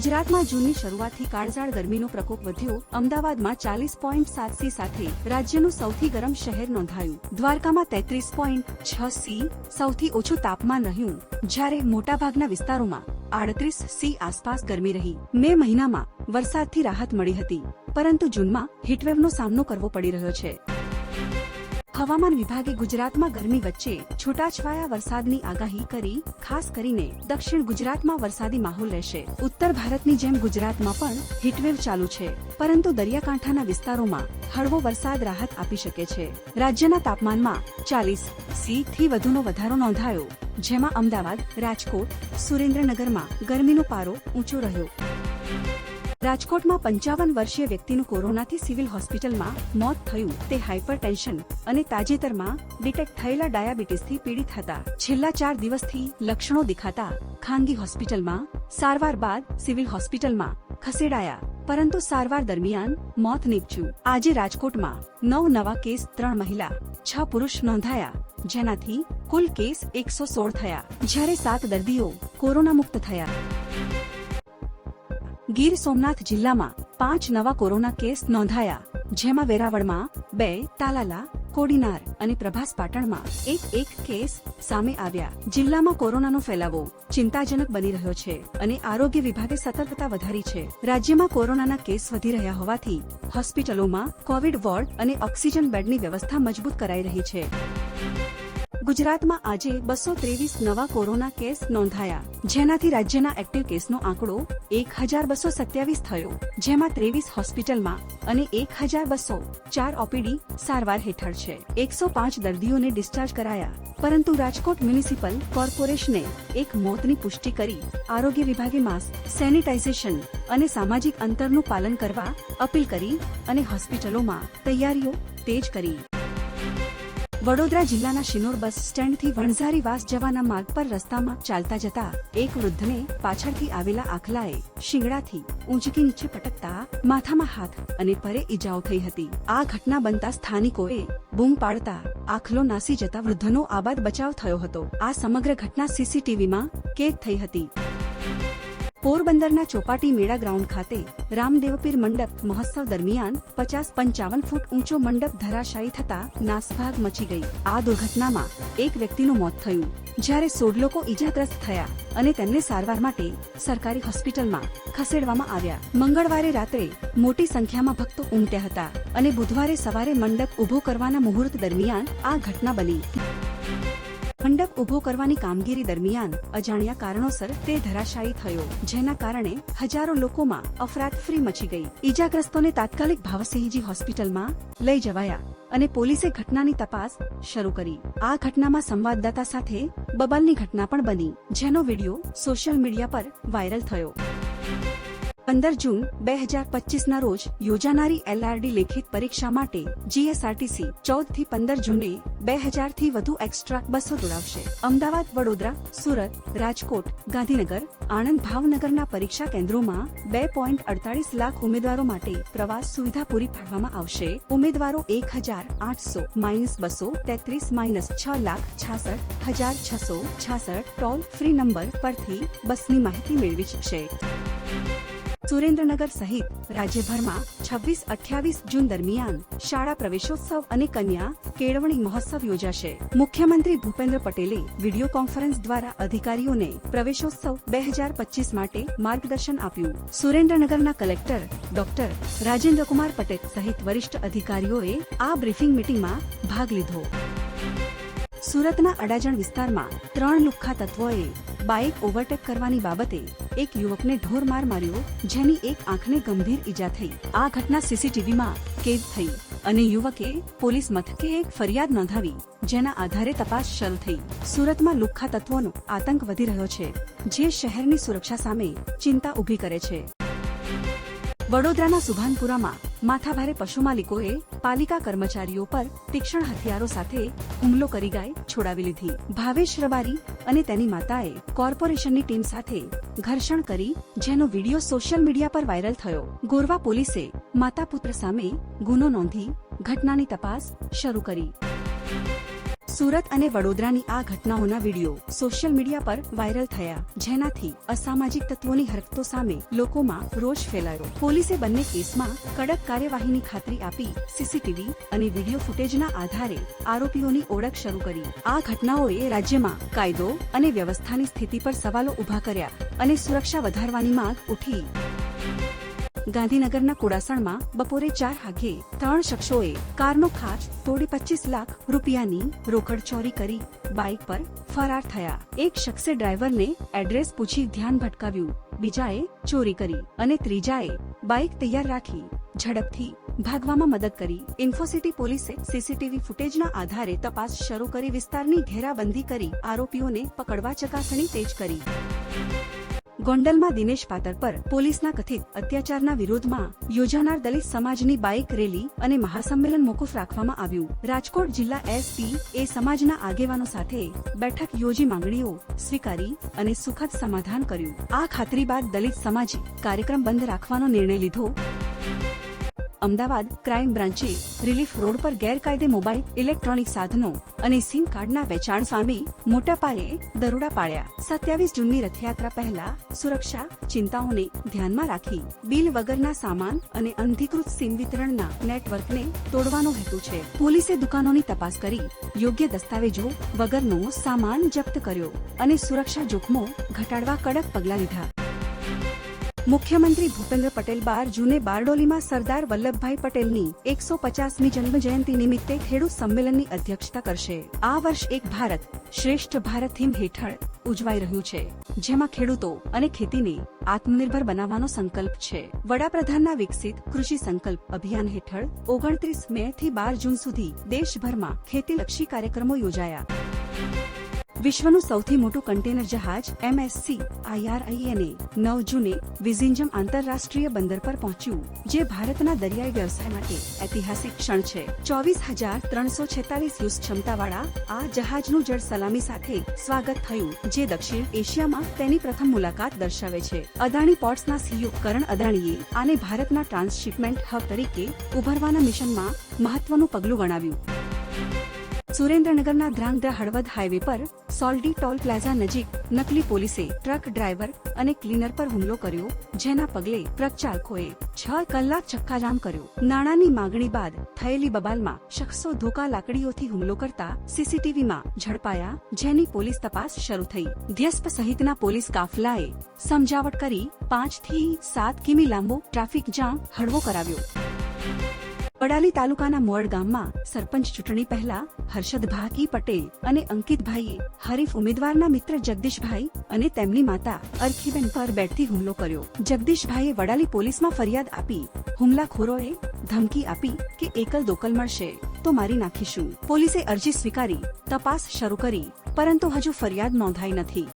ગુજરાતમાં જૂનની શરૂઆતથી કાળઝાળ ગરમીનો પ્રકોપ વધ્યો. અમદાવાદમાં ચાલીસ પોઈન્ટ સાત સી સાથે રાજ્યનું સૌથી ગરમ શહેર નોંધાયું. દ્વારકામાં તેત્રીસ પોઈન્ટ છ સી, સૌથી ઓછું તાપમાન રહ્યું. જ્યારે મોટાભાગના વિસ્તારોમાં આડત્રીસ સી આસપાસ ગરમી રહી. મે મહિનામાં વરસાદથી રાહત મળી હતી. પરંતુ જૂનમાં હીટવેવનો સામનો કરવો પડી રહ્યો છે. હવામાન વિભાગે ગુજરાતમાં ગરમી વચ્ચે છૂટાછવાયા વરસાદની આગાહી કરી, ખાસ કરીને દક્ષિણ ગુજરાતમાં વરસાદી માહોલ રહેશે. ઉત્તર ભારતની જેમ ગુજરાતમાં પણ હીટવેવ ચાલુ છે, પરંતુ દરિયાકાંઠાના વિસ્તારોમાં હળવો વરસાદ રાહત આપી શકે છે. રાજ્યના તાપમાનમાં ચાલીસ સી થી વધુનો વધારો નોંધાયો, જેમાં અમદાવાદ, રાજકોટ, સુરેન્દ્રનગરમાં ગરમીનો પારો ઊંચો રહ્યો. રાજકોટમાં પંચાવન વર્ષીય વ્યક્તિનું કોરોનાથી સિવિલ હોસ્પિટલમાં મોત થયું. તે હાઇપરટેન્શન અને તાજેતરમાં ડિટેક્ટ થયેલા ડાયાબિટીસથી પીડિત હતા. છેલ્લા ચાર દિવસથી લક્ષણો દેખાતા ખાનગી હોસ્પિટલમાં સારવાર બાદ સિવિલ હોસ્પિટલમાં ખસેડાયા. પરંતુ સારવાર દરમિયાન મોત નીપજ્યું. આજે રાજકોટમાં નવ નવા કેસ ત્રણ મહિલા, છ પુરુષ નોંધાયા, જેનાથી કુલ કેસ એકસો સોળ થયા. જ્યારે સાત દર્દીઓ કોરોના મુક્ત થયા. ગીર સોમનાથ જિલ્લામાં પાંચ નવા કોરોના કેસ નોંધાયા, જેમાં વેરાવળમાં બે, તાલાલા, કોડીનાર અને પ્રભાસ પાટણમાં એક એક કેસ સામે આવ્યા. જિલ્લામાં કોરોનાનો ફેલાવો ચિંતાજનક બની રહ્યો છે અને આરોગ્ય વિભાગે સતર્કતા વધારી છે. રાજ્યમાં કોરોનાના કેસ વધી રહ્યા હોવાથી હોસ્પિટલોમાં કોવિડ વોર્ડ અને ઓક્સિજન બેડની વ્યવસ્થા મજબૂત કરાઈ રહી છે. ગુજરાતમાં આજે બસો ત્રેવીસ નવા કોરોના કેસ નોંધાયા. જેનાથી રાજ્યના એક્ટિવ કેસનો આંકડો એક હજાર બસો સત્યાવીસ થયો, જેમાં ત્રેવીસ હોસ્પિટલમાં અને એક હજાર બસો ચાર ઓપીડી સારવાર હેઠળ છે. એકસો પાંચ દર્દીઓને ડિસ્ચાર્જ કરાયા, પરંતુ રાજકોટ મ્યુનિસિપલ કોર્પોરેશને એક મોતની પુષ્ટિ કરી આરોગ્ય વિભાગે માસ્ક, સેનિટાઇઝેશન અને સામાજિક અંતરનું પાલન કરવા અપીલ કરી અને હોસ્પિટલોમાં તૈયારીઓ તેજ કરી. વડોદરા જિલ્લાના શિનોર બસ સ્ટેન્ડથી વણઝારી વાસ જવાના માર્ગ પર રસ્તામાં ચાલતા જતા એક વૃદ્ધને પાછળથી આવેલા આખલાએ શિંગડાથી ઊંચકી નીચે પટકતા માથામાં હાથ અને પરે ઈજાઓ થઈ હતી. આ ઘટના બનતા સ્થાનિકોએ બૂમ પાડતા આખલો નાસી જતા વૃદ્ધનો આબાદ બચાવ થયો હતો. આ સમગ્ર ઘટના સીસીટીવીમાં કેદ થઈ હતી. પોરબંદરના ચોપાટી મેળા ગ્રાઉન્ડ ખાતે રામદેવપીર મંડપ મહોત્સવ દરમિયાન પચાસ પંચાવન ફૂટ ઊંચો મંડપ ધરાશાયી થતા નાસભાગ મચી ગઈ. આ દુર્ઘટનામાં એક વ્યક્તિનું મોત થયું. જ્યારે સોળ લોકો ઈજાગ્રસ્ત થયા અને તેમને સારવાર માટે સરકારી હોસ્પિટલમાં ખસેડવામાં આવ્યા. મંગળવારે રાત્રે મોટી સંખ્યામાં ભક્તો ઉમટ્યા હતા અને બુધવારે સવારે મંડપ ઊભો કરવાના મુહૂર્ત દરમિયાન આ ઘટના બની. મંડપ ઊભો કરવાની કામગીરી દરમિયાન અજાણ્યા કારણોસર તે ધરાશાયી થયો, જેના કારણે હજારો લોકોમાં અફરાતફરી મચી ગઈ. ઈજાગ્રસ્તોને તાત્કાલિક ભાવસિંહજી હોસ્પિટલમાં લઈ જવાયા અને પોલીસે ઘટનાની તપાસ શરૂ કરી. આ ઘટનામાં સંવાદદાતા સાથે બબાલની ઘટના પણ બની, જેનો વીડિયો સોશિયલ મીડિયા પર વાયરલ થયો. પંદર જૂન બે હજાર પચીસના રોજ યોજાનારી એલઆરડી લેખિત પરીક્ષા માટે જીએસઆરટીસી ચૌદથી પંદર જૂને બે હજારથી વધુ એક્સ્ટ્રા બસો દોડાવશે. અમદાવાદ, વડોદરા, સુરત, રાજકોટ, ગાંધીનગર, આણંદ ભાવનગરના પરીક્ષા કેન્દ્રોમાં બે પોઈન્ટ અડતાલીસ લાખ ઉમેદવારો માટે પ્રવાસ સુવિધા પૂરી પાડવામાં આવશે. ઉમેદવારો એક હજાર આઠસો માઇનસ બસો તેત્રીસ માઇનસ છ લાખ છાસઠ હજાર છસો છાસઠ ટોલ ફ્રી નંબર પરથી બસની માહિતી મેળવી શકશે. સુરેન્દ્રનગર સહિત રાજ્યભરમાં છવ્વીસ અઠ્યાવીસ જૂન દરમિયાન શાળા પ્રવેશોત્સવ અને કન્યા કેળવણી મહોત્સવ યોજાશે. મુખ્યમંત્રી ભૂપેન્દ્ર પટેલે વીડિયો કોન્ફરન્સ દ્વારા અધિકારીઓને પ્રવેશોત્સવ બે હજાર પચીસ માટે માર્ગદર્શન આપ્યું. સુરેન્દ્રનગરના કલેક્ટર ડોક્ટર રાજેન્દ્રકુમાર પટેલ સહિત વરિષ્ઠ અધિકારીઓએ આ બ્રીફિંગ મીટિંગમાં ભાગ લીધો. સુરતના અડાજણ વિસ્તારમાં ત્રણ લુખ્ખા તત્વોએ બાઇક ઓવરટેક કરવાની બાબતે એક યુવકને ઢોરમાર માર્યો, જેની એક આંખને ગંભીર ઈજા થઈ. આ ઘટના સીસીટીવીમાં કેદ થઈ અને યુવકે પોલીસ મથકે એક ફરિયાદ નોંધાવી, જેના આધારે તપાસ શરૂ થઈ. સુરતમાં લુખ્ખા તત્વોનો આતંક વધી રહ્યો છે, જે શહેરની સુરક્ષા સામે ચિંતા ઊભી કરે છે. વડોદરાના સુભાનપુરામાં માથાભારે પશુ માલિકોએ પાલિકા કર્મચારીઓ પર તીક્ષ્ણ હથિયારો સાથે હુમલો કરી ગાય છોડાવી લીધી. ભાવેશ રબારી અને તેની માતાએ કોર્પોરેશનની ટીમ સાથે ઘર્ષણ કરી, જેનો વીડિયો સોશિયલ મીડિયા પર વાયરલ થયો. ગોરવા પોલીસે માતા પુત્ર સામે ગુનો નોંધી ઘટનાની તપાસ શરૂ કરી. સુરત અને વડોદરાની આ ઘટનાઓના વીડિયો સોશિયલ મીડિયા પર વાયરલ થયા. જેનાથી અસામાજિક તત્વોની હરકતો સામે લોકોમાં રોષ ફેલાયો. પોલીસે બંને કેસમાં કડક કાર્યવાહીની ખાતરી આપી સીસીટીવી અને વીડિયો ફૂટેજના આધારે આરોપીઓની ઓળખ શરૂ કરી. આ ઘટનાઓએ રાજ્યમાં કાયદો અને વ્યવસ્થાની સ્થિતિ પર સવાલો ઊભા કર્યા અને સુરક્ષા વધારવાની માંગ ઉઠી. ગાંધીનગરના કુડાસણમાં બપોરે ચાર વાગ્યે ત્રણ શખ્સોએ કારનો ખાચ તોડી પચીસ લાખ રૂપિયાની રોકડ ચોરી કરી બાઇક પર ફરાર થયા. એક શખ્સે ડ્રાઈવરને એડ્રેસ પૂછી ધ્યાન ભટકાવ્યું. બીજાએ ચોરી કરી અને ત્રીજાએ બાઇક તૈયાર રાખી ઝડપથી ભાગવામાં મદદ કરી. ઇન્ફોસિટી પોલીસે સીસીટીવી ફૂટેજના આધારે તપાસ શરૂ કરી વિસ્તારની ઘેરાબંધી કરી આરોપીઓને પકડવા ચકાસણી તેજ કરી. ગોંડલમાં દિનેશ પાતર પર પોલીસના કથિત અત્યાચારના વિરોધમાં યોજાનાર દલિત સમાજની બાઇક રેલી અને મહાસંમેલન મોકૂફ રાખવામાં આવ્યું. રાજકોટ જિલ્લા એસપી એ સમાજના આગેવાનો સાથે બેઠક યોજી માંગણીઓ સ્વીકારી અને સુખદ સમાધાન કર્યું. આ ખાતરી બાદ દલિત સમાજે કાર્યક્રમ બંધ રાખવાનો નિર્ણય લીધો. અમદાવાદ ક્રાઇમ બ્રાન્ચે રિલીફ રોડ પર ગેરકાયદે મોબાઈલ, ઇલેક્ટ્રોનિક સાધનો અને સિમ કાર્ડના વેચાણ સામે મોટા પાયે દરોડા પાડ્યા. સત્યાવીસ જૂનની રથયાત્રા પહેલા સુરક્ષા ચિંતાઓને ધ્યાનમાં રાખી બિલ વગરના સામાન અને અનધિકૃત સિમ વિતરણના નેટવર્કને તોડવાનો હેતુ છે. પોલીસે દુકાનોની તપાસ કરી યોગ્ય દસ્તાવેજો વગરનો સામાન જપ્ત કર્યો અને સુરક્ષા જોખમો ઘટાડવા કડક પગલાં લીધા. મુખ્યમંત્રી ભૂપેન્દ્ર પટેલ બાર જૂને બારડોલીમાં સરદાર વલ્લભભાઈ પટેલની એકસો પચાસમી જન્મ જયંતિ નિમિત્તે ખેડૂત સંમેલનની અધ્યક્ષતા કરશે. આ વર્ષ એક ભારત શ્રેષ્ઠ ભારત થીમ હેઠળ ઉજવાઈ રહ્યું છે. જેમાં ખેડૂતો અને ખેતીને આત્મનિર્ભર બનાવવાનો સંકલ્પ છે. વડાપ્રધાનના વિકસિત કૃષિ સંકલ્પ અભિયાન હેઠળ ઓગણત્રીસ મે થી બાર જૂન સુધી દેશભરમાં ખેતીલક્ષી કાર્યક્રમો યોજાયા. વિશ્વનું સૌથી મોટું કન્ટેનર જહાજ, એમએસસી, આઈઆરઆઈએનએ નવ જૂને વિઝિંજમ આંતરરાષ્ટ્રીય બંદર પર પહોંચ્યું, જે ભારતના દરિયાઈ વ્યવસાય માટે ઐતિહાસિક ક્ષણ છે. ચોવીસ હજાર ત્રણસો છેતાલીસ યુઝ ક્ષમતાવાળા આ જહાજનું જળ સલામી સાથે સ્વાગત થયું, જે દક્ષિણ એશિયામાં તેની પ્રથમ મુલાકાત દર્શાવે છે. અદાણી પોર્ટ્સના સીઈઓ કરણ અદાણીએ આને ભારતના ટ્રાન્સશિપમેન્ટ હબ તરીકે ઉભરવાના મિશનમાં મહત્વનું પગલું ગણાવ્યું. સુરેન્દ્રનગરના ધ્રાંગધ્રા હળવદ હાઈવે પર સોલ્ડી ટોલ પ્લાઝા નજીક નકલી પોલીસે ટ્રક ડ્રાઈવર અને ક્લીનર પર હુમલો કર્યો, જેના પગલે ટ્રક ચાલકોએ છ કલાક ચક્કાજામ કર્યો. નાણાંની માગણી બાદ થયેલી બબાલમાં શખ્સો ધોકા લાકડીઓથી હુમલો કરતા સીસીટીવીમાં ઝડપાયા, જેની પોલીસ તપાસ શરૂ થઈ. ધ્યસ્પ સહિતના પોલીસ કાફલાએ સમજાવટ કરી પાંચથી સાત કિમી લાંબો ટ્રાફિક જામ હળવો કરાવ્યો. વડાલી તાલુકાના મોડ ગામમાં સરપંચ ચૂંટણી પહેલા હર્ષદ ભાકી પટેલ અને અંકિતભાઈએ હરીફ ઉમેદવારના મિત્ર જગદીશભાઈ અને તેમની માતા અરખીબેન પર બેટથી હુમલો કર્યો. જગદીશભાઈએ વડાલી પોલીસમાં ફરિયાદ આપી, હુમલાખોરોએ ધમકી આપી કે એકલ દોકલ મળશે તો મારી નાખીશું. પોલીસે અરજી સ્વીકારી, તપાસ શરૂ કરી, પરંતુ હજુ ફરિયાદ નોંધાઈ નથી.